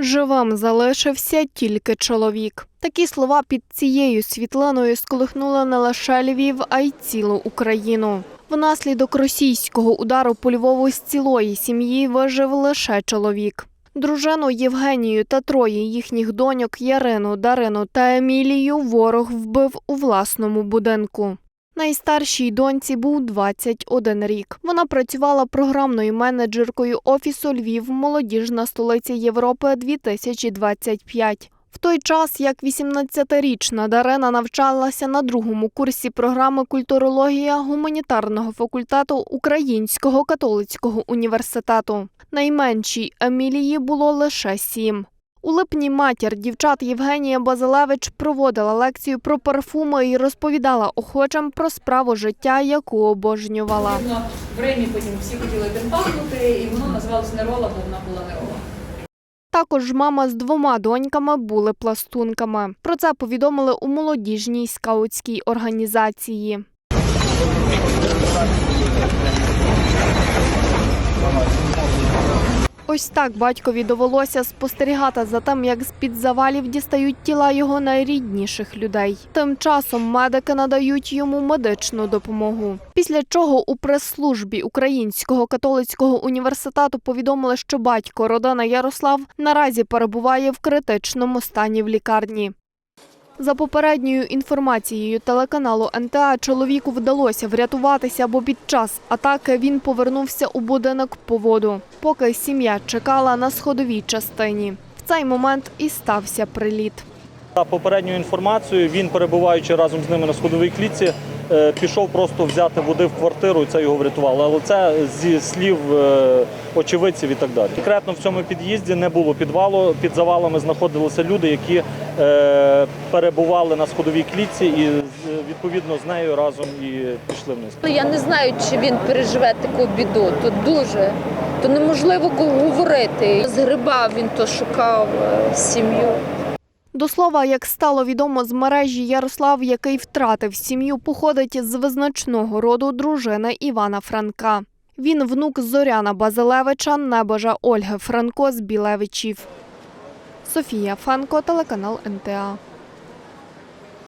Живим залишився тільки чоловік. Такі слова під цією світлиною сколихнули не лише Львів, а й цілу Україну. Внаслідок російського удару по Львову з цілої сім'ї вижив лише чоловік. Дружину Євгенію та троє їхніх доньок Ярину, Дарину та Емілію ворог вбив у власному будинку. Найстаршій доньці був 21 рік. Вона працювала програмною менеджеркою офісу Львів Молодіжна столиця Європи 2025. В той час, як 18-річна Дарина навчалася на другому курсі програми культурологія гуманітарного факультету Українського католицького університету. Найменшій Емілії було лише сім. У липні матір дівчат Євгенія Базилевич проводила лекцію про парфуми і розповідала охочим про справу життя, яку обожнювала. В Римі потім всі хотіли тим пахнути, і воно називалось Нерола, бо вона була Нерола. Також мама з двома доньками були пластунками. Про це повідомили у молодіжній скаутській організації. Ось так батькові довелося спостерігати за тим, як з-під завалів дістають тіла його найрідніших людей. Тим часом медики надають йому медичну допомогу. Після чого у прес-службі Українського католицького університету повідомили, що батько родина Ярослав наразі перебуває в критичному стані в лікарні. За попередньою інформацією телеканалу НТА чоловіку вдалося врятуватися, бо під час атаки він повернувся у будинок по воду, поки сім'я чекала на сходовій частині. В цей момент і стався приліт. За попередньою інформацією, він, перебуваючи разом з ними на сходовій клітці, пішов просто взяти води в квартиру і це його врятувало. Але це зі слів е, очевидців і так далі. Конкретно в цьому під'їзді не було підвалу. Під завалами знаходилися люди, які е, перебували на сходовій клітці і відповідно з нею разом і пішли вниз. Ну, Я не знаю, чи він переживе таку біду. То дуже. То неможливо говорити. Згрибав він то шукав е, сім'ю. До слова, як стало відомо з мережі, Ярослав, який втратив сім'ю, походить з визначного роду дружини Івана Франка. Він внук Зоряна Базилевича, небожа Ольги Франко з Білевичів. Софія Фанко, телеканал НТА.